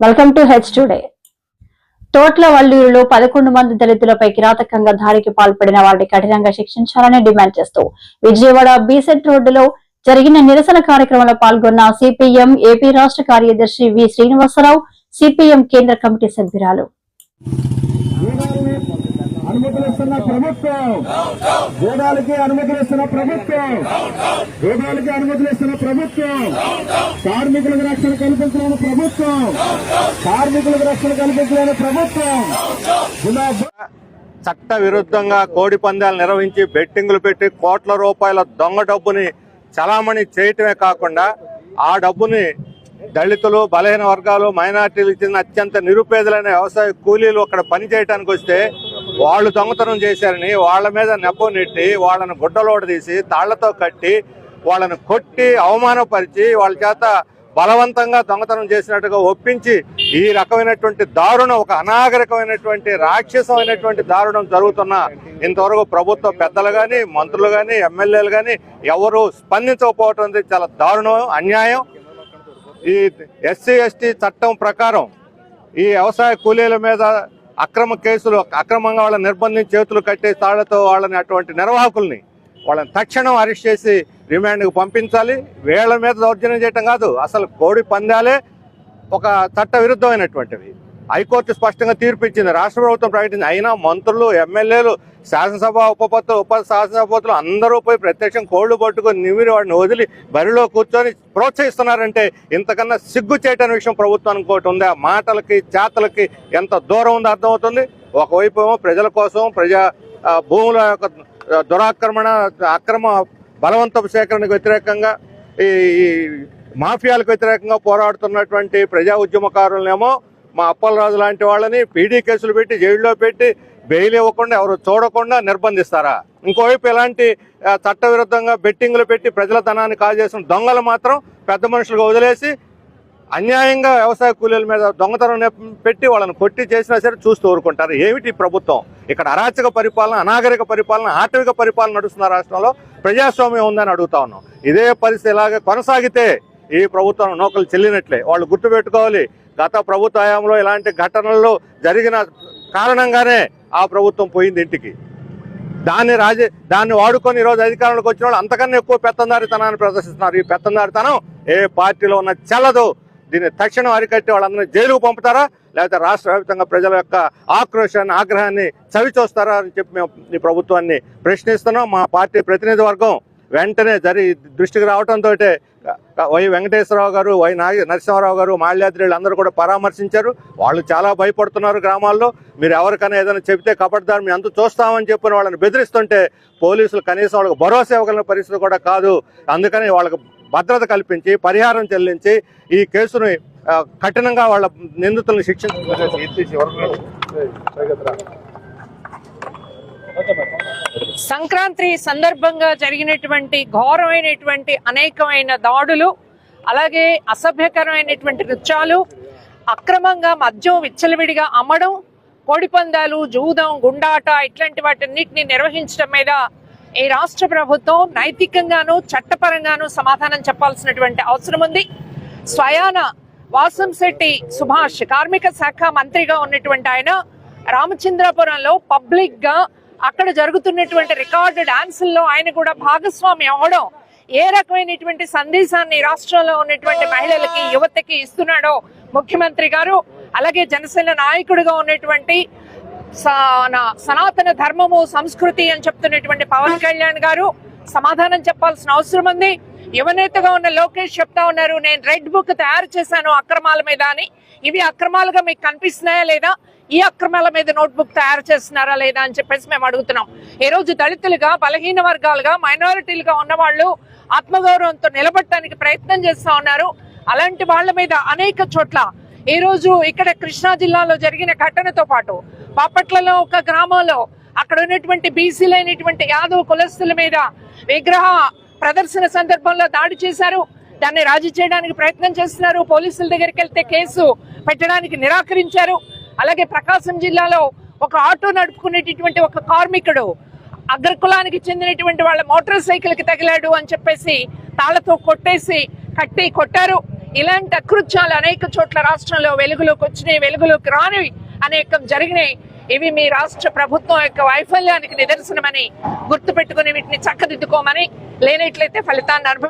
Welcome to H today తోట్ల వల్లూరులో పదకొండు మంది దళితులపై కిరాతకంగా దారికి పాల్పడిన వారిని కఠినంగా శిక్షించాలని డిమాండ్ చేస్తూ విజయవాడ బీసెట్ రోడ్డులో జరిగిన నిరసన కార్యక్రమంలో పాల్గొన్న సిపిఎం ఏపీ రాష్ట్ర కార్యదర్శి వి శ్రీనివాసరావు సిపిఎం కేంద్ర కమిటీ సభ్యురాలు. అనుమతులిస్తున్న ప్రభుత్వం. వేదాలకి అనుమతులిస్తున్న ప్రభుత్వం. వేదాలకి అనుమతిస్తున్న ప్రభుత్వం. కార్మికులకు రక్షణ కల్పించలేని ప్రభుత్వం. కార్మికులకు రక్షణ కల్పించలేని ప్రభుత్వం. చట్ట విరుద్ధంగా కోడి పందాలు నిర్వహించి బెట్టింగులు పెట్టి కోట్ల రూపాయల దొంగ డబ్బుని చలామణి చేయటమే కాకుండా ఆ డబ్బుని దళితులు బలహీన వర్గాలు మైనార్టీలు ఇచ్చిన అత్యంత నిరుపేదలైన వ్యవసాయ కూలీలు అక్కడ పనిచేయడానికి వస్తే వాళ్ళు దొంగతనం చేశారని వాళ్ళ మీద నెప్ప నెట్టి వాళ్ళను గుడ్డలోడ తీసి తాళ్ళతో కట్టి వాళ్ళను కొట్టి అవమానపరిచి వాళ్ళ చేత బలవంతంగా దొంగతనం చేసినట్టుగా ఒప్పించి ఈ రకమైనటువంటి దారుణం ఒక అనాగరికమైనటువంటి రాక్షసమైనటువంటి దారుణం జరుగుతున్న ఇంతవరకు ప్రభుత్వ పెద్దలు కానీ మంత్రులు కానీ ఎమ్మెల్యేలు కానీ ఎవరు స్పందించకపోవటం అనేది చాలా దారుణం అన్యాయం. ఈ ఎస్సీ ఎస్టీ చట్టం ప్రకారం ఈ వ్యవసాయ కూలీల మీద అక్రమ కేసులు అక్రమంగా వాళ్ళని నిర్బంధించి చేతులు కట్టే తాళ్ళతో వాళ్ళని అటువంటి నిర్వాహకుల్ని వాళ్ళని తక్షణం అరెస్ట్ చేసి రిమాండ్కి పంపించాలి. వేళ్ళ మీద దౌర్జన్యం చేయటం కాదు. అసలు కోడి పందాలే ఒక చట్ట విరుద్ధమైనటువంటివి హైకోర్టు స్పష్టంగా తీర్పు ఇచ్చింది. రాష్ట్ర ప్రభుత్వం ప్రకటించింది. అయినా మంత్రులు ఎమ్మెల్యేలు శాసనసభ ఉపపత్తులు ఉప శాసనసభపతులు అందరూ పోయి ప్రత్యక్షం కోళ్ళు పట్టుకొని నిమిరి వాడిని వదిలి బరిలో కూర్చొని ప్రోత్సహిస్తున్నారంటే ఇంతకన్నా సిగ్గు చేయటం విషయం ప్రభుత్వం ఇంకోటి ఉంది? ఆ మాటలకి చేతలకి ఎంత దూరం ఉందో అర్థమవుతుంది. ఒకవైపు ఏమో ప్రజల కోసం ప్రజా భూముల యొక్క దురాక్రమణ అక్రమ బలవంతపు సేకరణకు వ్యతిరేకంగా ఈ ఈ మాఫియాలకు వ్యతిరేకంగా పోరాడుతున్నటువంటి ప్రజా ఉద్యమకారులనేమో మా అప్పలరాజు లాంటి వాళ్ళని పీడీ కేసులు పెట్టి జైల్లో పెట్టి బెయిల్ ఇవ్వకుండా ఎవరు చూడకుండా నిర్బంధిస్తారా? ఇంకోవైపు ఇలాంటి చట్టవిరుద్ధంగా బెట్టింగ్లు పెట్టి ప్రజల ధనాన్ని కాజేసిన దొంగలు మాత్రం పెద్ద మనుషులుగా వదిలేసి అన్యాయంగా వ్యవసాయ కూలీల మీద దొంగతనం పెట్టి వాళ్ళని కొట్టి చేసినా సరే చూస్తూ ఊరుకుంటారు. ఏమిటి ప్రభుత్వం? ఇక్కడ అరాచక పరిపాలన అనాగరిక పరిపాలన ఆటవిక పరిపాలన నడుస్తున్న రాష్ట్రంలో ప్రజాస్వామ్యం ఉందని అడుగుతా ఉన్నాం. ఇదే పరిస్థితి ఇలాగే కొనసాగితే ఈ ప్రభుత్వం నౌకలు చెల్లినట్లే. వాళ్ళు గుర్తుపెట్టుకోవాలి గత ప్రభుత్వ హయాంలో ఇలాంటి ఘటనలు జరిగిన కారణంగానే ఆ ప్రభుత్వం పోయింది ఇంటికి. దాన్ని రాజ దాన్ని వాడుకొని ఈరోజు అధికారంలోకి వచ్చిన వాళ్ళు అంతకన్నా ఎక్కువ పెత్తందారితనాన్ని ప్రదర్శిస్తున్నారు. ఈ పెత్తందారితనం ఏ పార్టీలో ఉన్న చెల్లదు. దీన్ని తక్షణం అరికట్టి వాళ్ళందరినీ జైలుకు పంపుతారా? లేకపోతే రాష్ట్ర వ్యాప్తంగా ప్రజల యొక్క ఆక్రోశాన్ని ఆగ్రహాన్ని చవి చూస్తారా అని చెప్పి మేము ఈ ప్రభుత్వాన్ని ప్రశ్నిస్తున్నాం. మా పార్టీ ప్రతినిధి వర్గం వెంటనే జరి దృష్టికి రావడంతో వై వెంకటేశ్వరరావు గారు వై నాగ నరసింహారావు గారు మాళ్యాద్రి అందరూ కూడా పరామర్శించారు. వాళ్ళు చాలా భయపడుతున్నారు గ్రామాల్లో. మీరు ఎవరికైనా ఏదైనా చెబితే కబడ్దారు మేము అంత చూస్తామని చెప్పిన వాళ్ళని బెదిరిస్తుంటే పోలీసులు కనీసం వాళ్ళకి భరోసా ఇవ్వగలిగిన పరిస్థితి కూడా కాదు. అందుకని వాళ్ళకి భద్రత కల్పించి పరిహారం చెల్లించి ఈ కేసుని కఠినంగా వాళ్ళ నిందితులను శిక్షించారు సంక్రాంతి సందర్భంగా జరిగినటువంటి ఘోరమైనటువంటి అనేకమైన దాడులు అలాగే అసభ్యకరమైనటువంటి నృత్యాలు అక్రమంగా మద్యం విచ్చలవిడిగా అమ్మడం కోడిపందాలు జూదం గుండాట ఇట్లాంటి వాటన్నిటిని నిర్వహించడం మీద ఈ రాష్ట్ర ప్రభుత్వం నైతికంగాను చట్టపరంగాను సమాధానం చెప్పాల్సినటువంటి అవసరం ఉంది. స్వయాన వాసంశెట్టి సుభాష్ కార్మిక శాఖ మంత్రిగా ఉన్నటువంటి ఆయన రామచంద్రపురంలో పబ్లిక్గా అక్కడ జరుగుతున్నటువంటి రికార్డు డాన్సుల్లో ఆయన కూడా భాగస్వామి అవడం ఏ రకమైనటువంటి సందేశాన్ని రాష్ట్రంలో ఉన్నటువంటి మహిళలకి యువతకి ఇస్తున్నాడో ముఖ్యమంత్రి గారు అలాగే జనసేన నాయకుడిగా ఉన్నటువంటి నా- సనాతన ధర్మము సంస్కృతి అని చెప్తున్నటువంటి పవన్ కళ్యాణ్ గారు సమాధానం చెప్పాల్సిన అవసరం ఉంది. యువనేతగా ఉన్న లోకేష్ చెప్తా ఉన్నారు నేను రెడ్ బుక్ తయారు చేశాను అక్రమాల మీద అని. ఇవి అక్రమాలుగా మీకు కనిపిస్తున్నాయా లేదా? ఈ అక్రమాల మీద నోట్బుక్ తయారు చేస్తున్నారా లేదా అని చెప్పేసి మేము అడుగుతున్నాం. ఈ రోజు దళితులుగా బలహీన వర్గాలుగా మైనారిటీలుగా ఉన్న వాళ్ళు ఆత్మగౌరవంతో నిలబడటానికి ప్రయత్నం చేస్తా ఉన్నారు. అలాంటి వాళ్ళ మీద అనేక చోట్ల ఈ రోజు ఇక్కడ కృష్ణా జిల్లాలో జరిగిన ఘటనతో పాటు బాపట్లలో ఒక గ్రామంలో అక్కడ ఉన్నటువంటి బీసీలైనటువంటి యాదవ్ కులస్తుల మీద విగ్రహ ప్రదర్శన సందర్భంలో దాడి చేశారు. దాన్ని రాజీ చేయడానికి ప్రయత్నం చేస్తున్నారు. పోలీసుల దగ్గరికి వెళ్తే కేసు పెట్టడానికి నిరాకరించారు. అలాగే ప్రకాశం జిల్లాలో ఒక ఆటో నడుపుకునేటటువంటి ఒక కార్మికుడు అగ్రకులానికి చెందినటువంటి వాళ్ళ మోటార్ సైకిల్కి తగిలాడు అని చెప్పేసి తాళ్ళతో కొట్టేసి కట్టి కొట్టారు. ఇలాంటి అకృత్యాలు అనేక చోట్ల రాష్ట్రంలో వెలుగులోకి వచ్చినాయి వెలుగులోకి రానివి అనేకం జరిగినాయి. ఇవి మీ రాష్ట్ర ప్రభుత్వం యొక్క వైఫల్యానికి నిదర్శనమని గుర్తుపెట్టుకుని వీటిని చక్కదిద్దుకోమని లేనట్లయితే ఫలితాన్ని అనుభవి